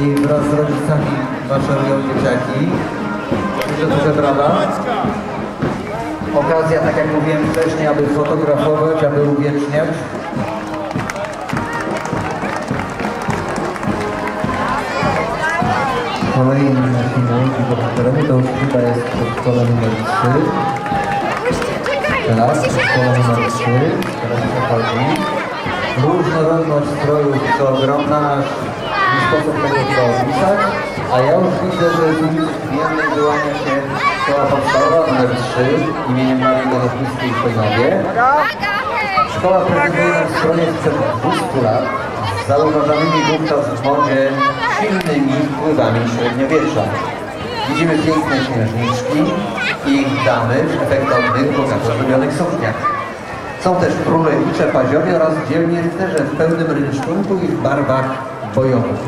I że wraz z rodzicami maszerują dzieciaki. Jeszcze duże brawa. Okazja, tak jak mówiłem wcześniej, aby fotografować, aby uwieczniać. Kolejny nasi młodzi bohaterowie to już chyba jest szkoła numer 3. Tak, szkoła numer 3. Teraz przechodzi. Różnorodność strojów to ogromna, aż nie sposób tego opisać. A ja już widzę, że z Wiennej wyłania się szkoła podstawowa numer 3 imieniem Marii Konopnickiej w Chojnowie. Szkoła prezentuje nam stronie sprzed 200 lat zauważanymi wówczas w modzie silnymi wpływami średniowiecza. Widzimy piękne księżniczki i ich damy w efektownych, bogato zdobionych sukniach. Są też królewicze paziowie oraz dzielni rycerze w pełnym rynsztunku i w barwach bojowych.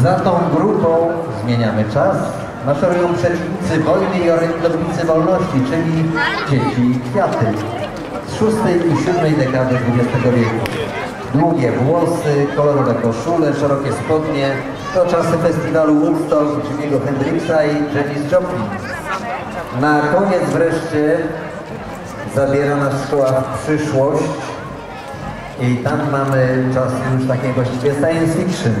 Za tą grupą zmieniamy czas. Maszerują przeciwnicy wojny i orędownicy wolności, czyli dzieci kwiaty z szóstej i siódmej dekady XX wieku. Długie włosy, kolorowe koszule, szerokie spodnie to czasy festiwalu Woodstock Jimmy'ego Hendrixa i Janis Joplin. Na koniec wreszcie zabiera nas szkoła w przyszłość i tam mamy czas już takiej właściwie science fiction.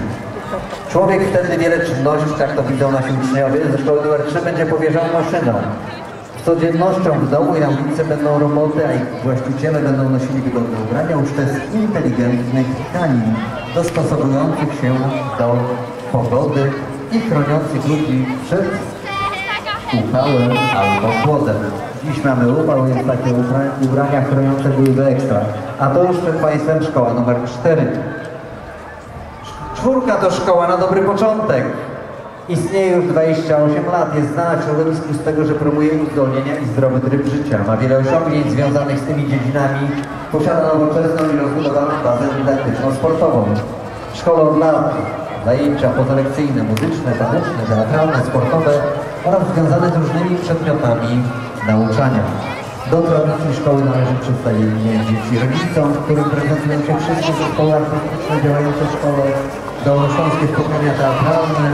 Człowiek wtedy wiele czynności, tak to widzą nasi uczniowie, ze szkoły numer 3 będzie powierzał maszynom. Codziennością w domu i na ulicy będą roboty, a ich właściciele będą nosili wygodne ubrania uszte z inteligentnych tkanin, dostosowujących się do pogody i chroniących ludzi przed upałem albo chłodem. Dziś mamy upał, więc takie ubra- ubrania chroniące byłyby ekstra. A to już przed Państwem szkoła numer 4. Czwórka to szkoła na dobry początek. Istnieje już 28 lat, jest znana środowisku z tego, że promuje uzdolnienia i zdrowy tryb życia. Ma wiele osiągnięć związanych z tymi dziedzinami. Posiada nowoczesną i rozbudowaną bazę dydaktyczną sportową. Szkoła od lat zajęcia pozalekcyjne, muzyczne, taneczne, teatralne, sportowe oraz związane z różnymi przedmiotami nauczania. Do tradycji szkoły należy przedstawienie dzieci rodzicom, którym prezentują się wszystkie zespoły artystyczne działające w szkole, dolnośląskie spotkania teatralne,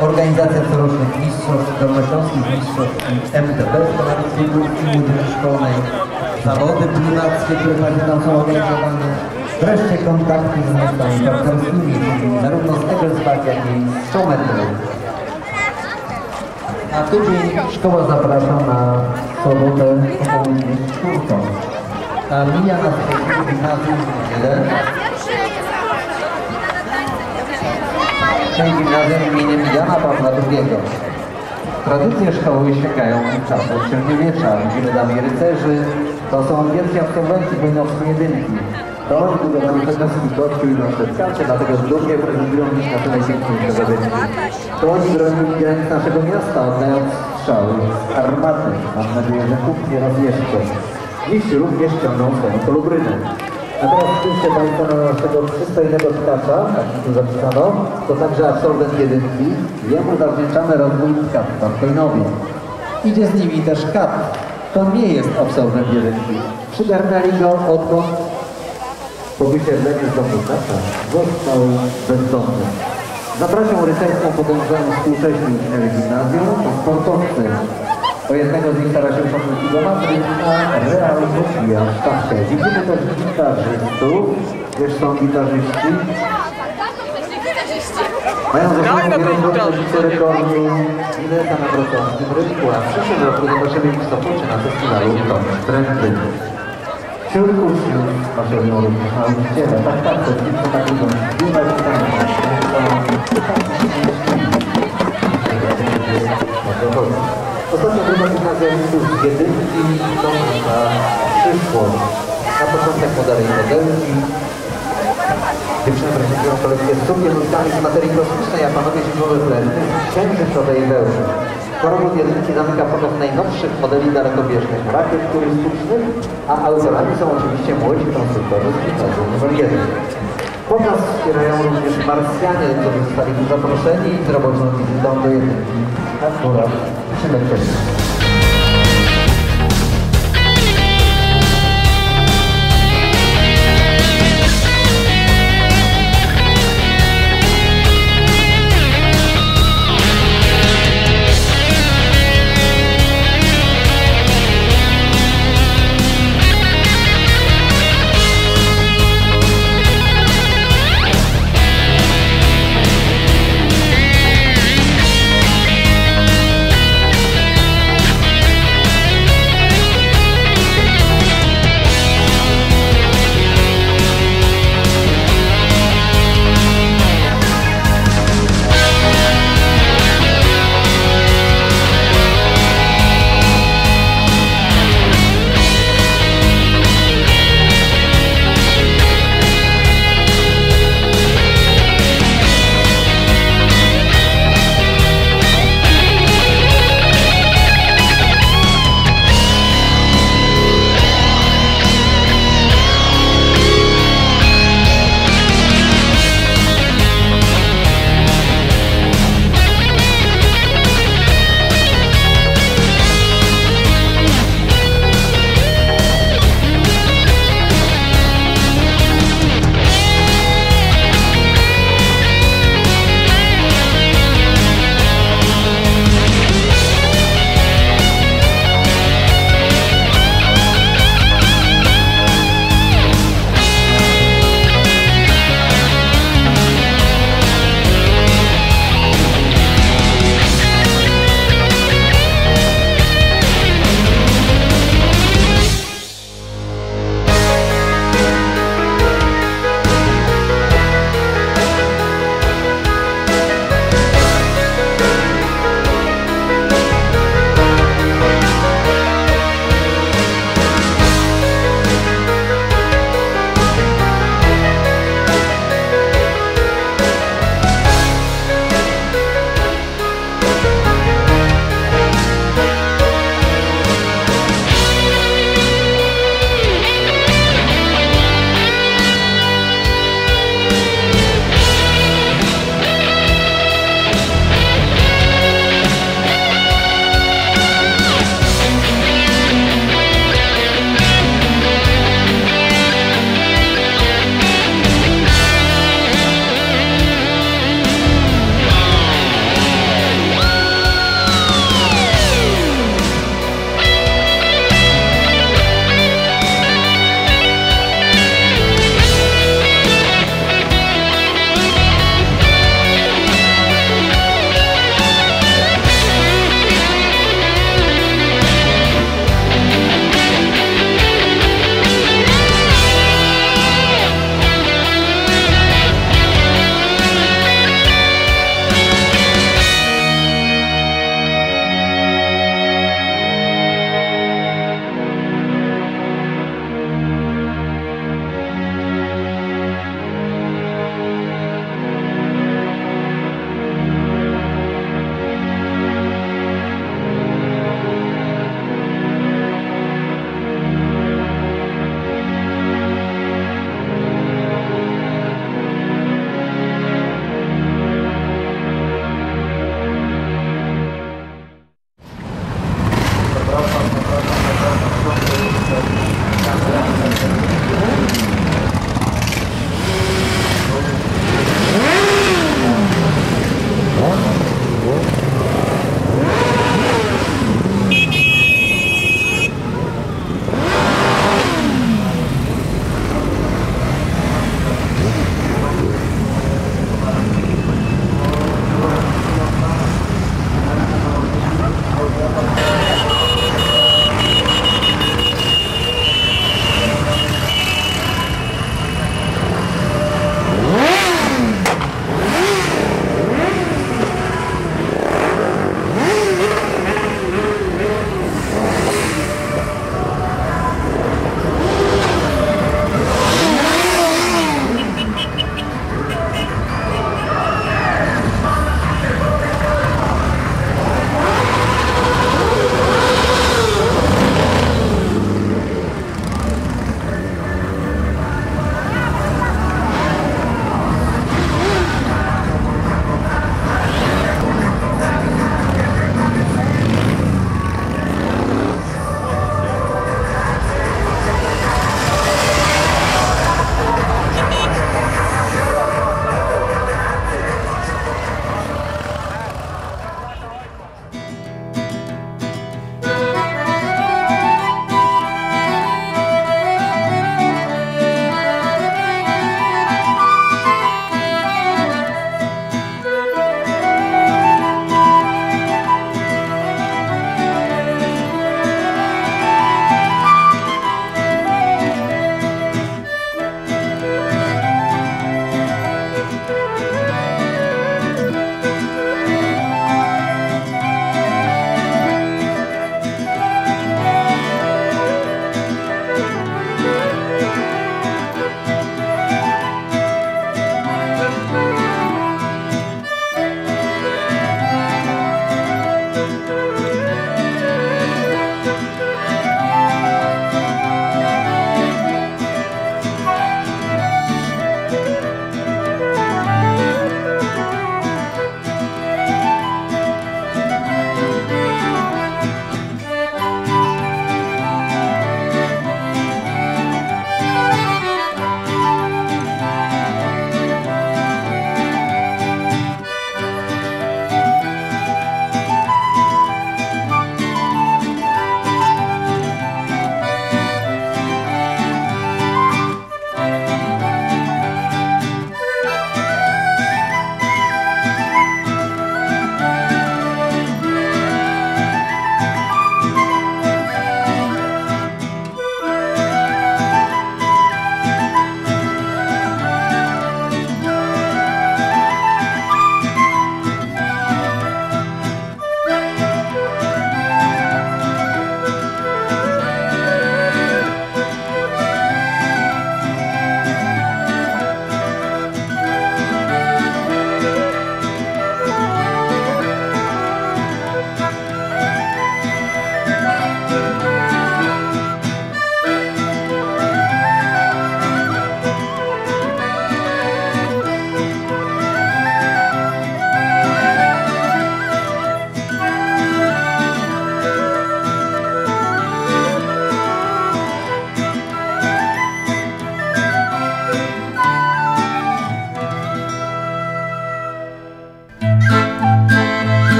organizacja corocznych mistrzostw, dolnośląskich mistrzostw i MTB w grupki młodzieży szkolnej, zawody pływackie, które właśnie tam są organizowane, wreszcie kontakty z miastami partnerskimi, zarówno z Egelsbach, jak i z Szometrą. Na tydzień szkoła zaprasza na sobotę południu z czwórką. A mija nas w gimnazjum 1. Tej gimnazjum imieniem Jana Pawła II. Tradycje szkoły sięgają czasów średniowiecza. Widzimy damy rycerzy. To są wielcy absolwenci wojnowskiej jedynki. To oni budowali jednostki gościu i noszewskacze, dlatego dumnie prezentują dziś nasze najpiękniejsze zawodniki. To oni bronili granic naszego miasta, oddając strzały z armaty. Mam nadzieję, że kup nie raz jeszcze. Dziś również ciągną swoją kolubrynę. A teraz spójrzcie Państwo na naszego przystojnego tkacza, tak tu zapisano, to także absolwent jedynki. Jemu zawdzięczamy rozwój tkactwa w Kojnowie. Idzie z nimi też kat. To nie jest absolwent jedynki. Przygarnęli go odkąd po wysiedleniu z domu tata został bezdomny. Zapraszam rycerską podążają współcześni uczniowie gimnazjum, to sportowcy. O jednego z nich stara się pomóc Igomatry, a Real popija sztafkę. Widzimy też gitarzystów. Wiesz, są gitarzyści. Mają za sobą wielokrotne życie rekordu Guinnessa na wrocławskim rynku, a w przyszłym roku zobaczymy ich w Sopocie na festiwalu Tom Trendy. Wśród uczniów maszerują również nauczyciele. Tak, tak, to kilku takich biurek Ostatnio grupa gimnazjalistów z jedynki to nasza przyszłość. Na początek modele i modelki. Dziewczyny prezentują kolekcję z sukienutkami z materii kosmicznej, a panowie zimowe plenty z księżycowej wełny. Korowód jedynki zamyka pokaz najnowszych modeli dalekobieżnych rakiet turystycznych, a autorami są oczywiście młodzi konstruktorzy z gimnazjum numer 1. Pokaz wspierają również Marsjanie, którzy zostali zaproszeni z roboczą wizytą do jedynki. 생각됩니다.